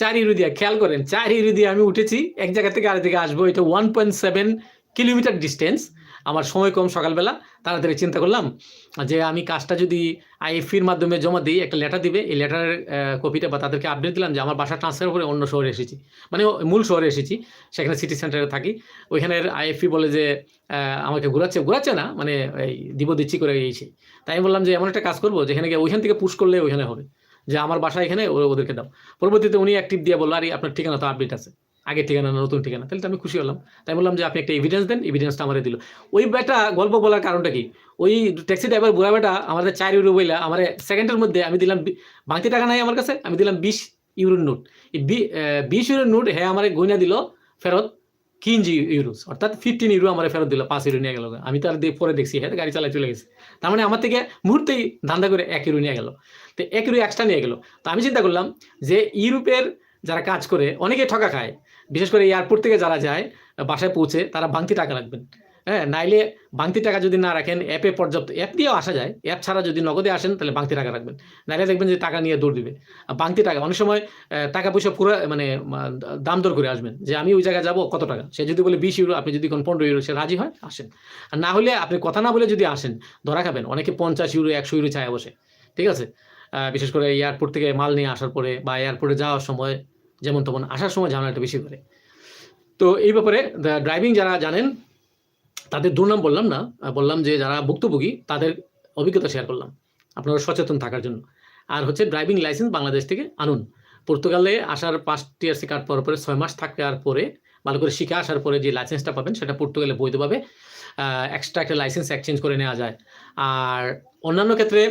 চার ইরুদিয়া খেয়াল করেন, চার ইরুদিয়া আমি উঠেছি, এক জায়গা থেকে আরেক জায়গায় আসব, এটা one point seven kilometre distance আমার সময় কম সকালবেলা, তাড়াতাড়ি চিন্তা করলাম যে আমি কাজটা যদি আইএফির মাধ্যমে জমা দিই, একটা লেটার দিবে, এই লেটারের কপিটা বা তাদেরকে আপডেট দিলাম যে আমার বাসা ট্রান্সফার করে অন্য শহরে এসেছি। মানে মূল শহরে এসেছি, সেখানে সিটি সেন্টারে থাকি। ওইখানের আইএফপি বলে যে আমাকে ঘোরাচ্ছে ঘোরাচ্ছে না মানে এই দিব, দিচ্ছি করে এই তাই আমি বললাম যে এমন একটা কাজ করব, যেখানে গিয়ে ওইখান থেকে পুশ করলে ওইখানে হবে। যে আমার বাসা এখানে ওদেরকে দাও। পরবর্তীতে উনি অ্যাক্টিভ দিয়ে বলল, আরে, আপনার ঠিকানা তো আপডেট আছে। আগের ঠিকানা না নতুন ঠিকানা, তাহলে তো আমি খুশি হলাম। তাই বললাম যে আপনি একটা এভিডেন্স দেন এভিডেন্সটা আমারে দিল। ওই বেটা গল্প বলার কারণটা কি? ওই ট্যাক্সি ড্রাইভার বুড়া বেটা আমাদের চার ইউরো বইলা আমার সেকেন্ডের মধ্যে আমি দিলাম বাংতি টাকা নাই আমার কাছে, আমি দিলাম বিশ ইউরোর নোট এই বিশ ইউরোর নোট হ্যাঁ আমার গইনা দিল ফেরত কিনজি ইউরোস অর্থাৎ ফিফটিন ইউরো আমার ফেরত দিল, পাঁচ ইউরো নিয়ে গেল। আমি তার পরে দেখছি হ্যাঁ গাড়ি চালাই চলে গেছে। তার মানে আমার থেকে মুহূর্তেই ধান্দা করে এক ইউরো নিয়ে গেল। তো এক ইউরো এক্সট্রা নিয়ে গেল। তো আমি চিন্তা করলাম যে ইউরোপের যারা কাজ করে, অনেকে ঠকা খায়। বিশেষ করে এয়ারপোর্ট থেকে যারা যায়, বাসায় পৌঁছে তারা বাংতি টাকা রাখবেন। হ্যাঁ নাইলে বাংতি টাকা যদি না রাখেন অ্যাপে পর্যাপ্ত অ্যাপ দিয়েও আসা যায়। অ্যাপ ছাড়া যদি নগদে আসেন, তাহলে বাংতি টাকা রাখবেন। নাইলে দেখবেন যে টাকা নিয়ে দৌড় দিবে। বাংতি টাকা, অনেক সময় টাকা পয়সা পুরো মানে দাম দর করে আসবেন। যে আমি ওই জায়গায় যাব, কত টাকা? সে যদি বলে বিশ ইউরো আপনি যদি কোন পনেরো ইউরো সে রাজি হয়, আসেন। আর না হলে আপনি কথা না বলে যদি আসেন, ধরা খাবেন। অনেকে পঞ্চাশ ইউরো একশো ইউরো চায় বসে। ঠিক আছে? বিশেষ করে এয়ারপোর্ট থেকে মাল নিয়ে আসার পরে বা এয়ারপোর্টে যাওয়ার সময় যেমন তেমন আসার সময় ঝামেলাটা বেশি করে তো এই ব্যাপারে ড্রাইভিং যারা জানেন, তাদের দুর্নাম বললাম না বললাম যে যারা ভুক্তভোগী, তাদের অভিজ্ঞতা শেয়ার করলাম। আপনারা সচেতন থাকার জন্য। আর হচ্ছে ড্রাইভিং লাইসেন্স বাংলাদেশ থেকে আনুন। পর্তুগালে আসার পাঁচ টিআরসি কার্ড পাওয়ার পরে ছয় মাস থাকার পরে, ভালো করে শিখে আসার পরে যে লাইসেন্সটা পাবেন, সেটা পর্তুগালে বৈধভাবে এক্সট্রা একটা লাইসেন্স এক্সচেঞ্জ করে নেওয়া যায়। আর অন্যান্য ক্ষেত্রে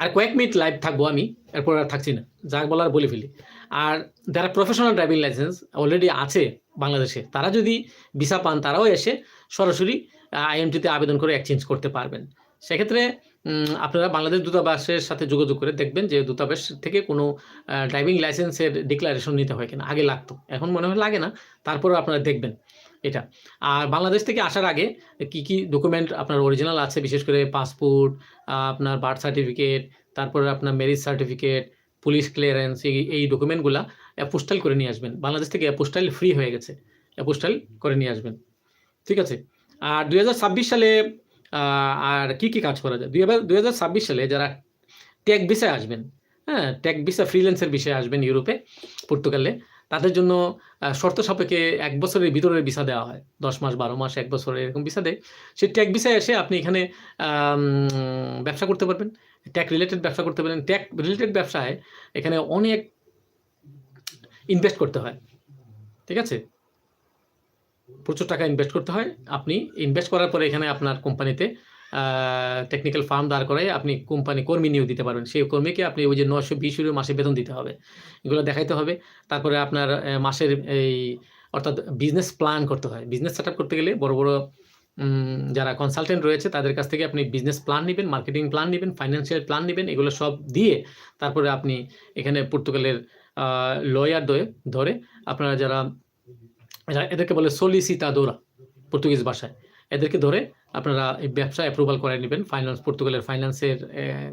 আর কয়েক মিনিট লাইভ থাকব আমি, এরপর আর থাকছি না। যা বলার বলে ফেলি। আর যারা প্রফেশনাল ড্রাইভিং লাইসেন্স অলরেডি আছে বাংলাদেশে, তারা যদি ভিসা পান, তারাও এসে সরাসরি আইএমটিতে আবেদন করে এক্সচেঞ্জ করতে পারবেন। সেক্ষেত্রে আপনারা বাংলাদেশ দূতাবাসের সাথে যোগাযোগ করে দেখবেন যে দূতাবাস থেকে কোনো ড্রাইভিং লাইসেন্সের ডিক্লারেশন নিতে হয় কিনা। আগে লাগতো, এখন মনে হয় লাগে না, তারপরেও আপনারা দেখবেন। এটা। আর বাংলাদেশ থেকে আসার আগে কি কি ডকুমেন্ট আপনার অরিজিনাল আছে? বিশেষ করে পাসপোর্ট আপনার বার্থ সার্টিফিকেট তারপরে আপনার ম্যারেজ সার্টিফিকেট পুলিশ ক্লিয়ারেন্স এই এই ডকুমেন্টগুলো পোস্টাল করে নিয়ে আসবেন। বাংলাদেশ থেকে অ্যাপোস্টাইল ফ্রি হয়ে গেছে। অ্যাপোস্টাইল করে নিয়ে আসবেন। ঠিক আছে? আর দু হাজার ছাব্বিশ সালে আর কি কি কাজ করা যায়? দুই হাজার দুই হাজার ছাব্বিশ সালে যারা ট্যাগ ভিসায় আসবেন হ্যাঁ ট্যাগ ভিসা ফ্রিল্যান্সের বিষয়ে আসবেন ইউরোপে, পর্তুগালে তাদের জন্য শর্ত সাপেক্ষে এক বছরের ভিতরে ভিসা দেওয়া হয়। দশ মাস, বারো মাস, এক বছরের এরকম ভিসা দেয়। সেই ট্যাক ভিসায় এসে আপনি এখানে ব্যবসা করতে পারবেন। ট্যাক রিলেটেড ব্যবসা করতে পারেন ট্যাক রিলেটেড ব্যবসায় এখানে অনেক ইনভেস্ট করতে হয়। ঠিক আছে? প্রচুর টাকা ইনভেস্ট করতে হয়। আপনি ইনভেস্ট করার পরে এখানে আপনার কোম্পানিতে টেকনিক্যাল ফার্ম দাঁড় করায়, আপনি কোম্পানি কর্মী নিয়োগ দিতে পারবেন। সেই কর্মীকে আপনি ওই যে নশো বিশ ইউরো মাসে বেতন দিতে হবে। এগুলো দেখাইতে হবে। তারপরে আপনার মাসের এই, অর্থাৎ বিজনেস প্ল্যান করতে হয়। বিজনেস সেট করতে গেলে বড় বড় যারা কনসালটেন্ট রয়েছে, তাদের কাছ থেকে আপনি বিজনেস প্ল্যান নেবেন মার্কেটিং প্ল্যান নেবেন ফাইন্যান্সিয়াল প্ল্যান নেবেন, এগুলো সব দিয়ে তারপরে আপনি এখানে পর্তুগালের লয়ার ধরে ধরে আপনারা যারা যারা এদেরকে বলে সোলিসিতাদোরা পর্তুগিজ ভাষায়। এদেরকে ধরে আপনারা এই ব্যবসা অ্যাপ্রুভাল করে নেবেন। ফাইন্যান্স পর্তুগালের ফাইন্যান্সের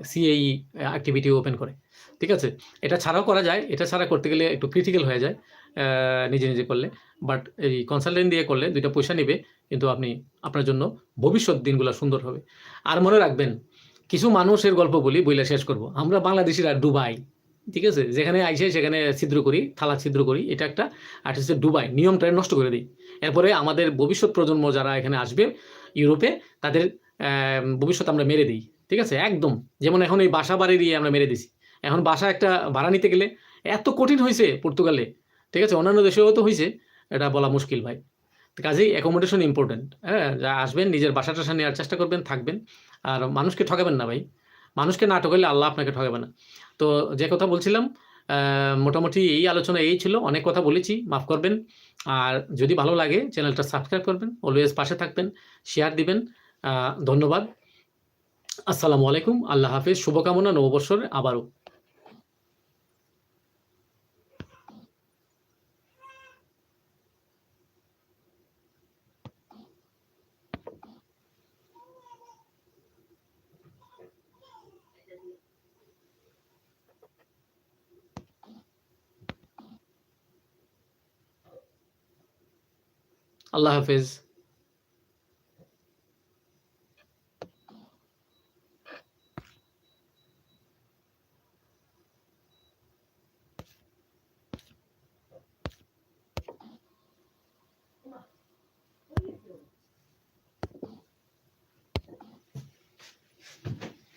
সিএই অ্যাক্টিভিটি ওপেন করে। ঠিক আছে? এটা ছাড়াও করা যায়। এটা ছাড়া করতে গেলে একটু ক্রিটিক্যাল হয়ে যায় নিজে নিজে করলে। বাট এই কনসালটেন্ট দিয়ে করলে দুইটা পয়সা নেবে, কিন্তু আপনি, আপনার জন্য ভবিষ্যৎ দিনগুলো সুন্দর হবে। আর মনে রাখবেন, কিছু মানুষের গল্প বলি, বইলে শেষ করব। আমরা বাংলাদেশিরা ডুবাই ঠিক আছে? যেখানে আইসে সেখানে ছিদ্র করি, থালা ছিদ্র করি, এটা একটা, আর হচ্ছে ডুবাই নিয়মটা নষ্ট করে দিই। এরপরে আমাদের ভবিষ্যৎ প্রজন্ম যারা এখানে আসবে ইউরোপে তাদের ভবিষ্যৎ আমরা মেরে দিই, ঠিক আছে? একদম। যেমন এখন এই বাসা বাড়ি দিয়ে আমরা মেরে দিছি। এখন বাসা একটা ভাড়া নিতে গেলে এত কঠিন হয়েছে পর্তুগালে, ঠিক আছে? অন্যান্য দেশেও তো হয়েছে এটা বলা মুশকিল ভাই। কাজেই অ্যাকোমোডেশন ইম্পর্টেন্ট হ্যাঁ? যা আসবেন, নিজের বাসা টাসা নেওয়ার চেষ্টা করবেন, থাকবেন। আর মানুষকে ঠকাবেন না ভাই। মানুষকে না ঠকাইলে আল্লাহ আপনাকে ঠকাবে না। তো যে কথা বলছিলাম মোটামুটি এই আলোচনা এই ছিল। অনেক কথা বলেছি, মাফ করবেন। আর যদি ভালো লাগে, চ্যানেলটা সাবস্ক্রাইব করবেন অলওয়েজ পাশে থাকবেন শেয়ার দিবেন। ধন্যবাদ। আসসালামু আলাইকুম, আল্লাহ হাফিজ, শুভকামনা, নববর্ষের আবারও। আল্লাহ হাফিজ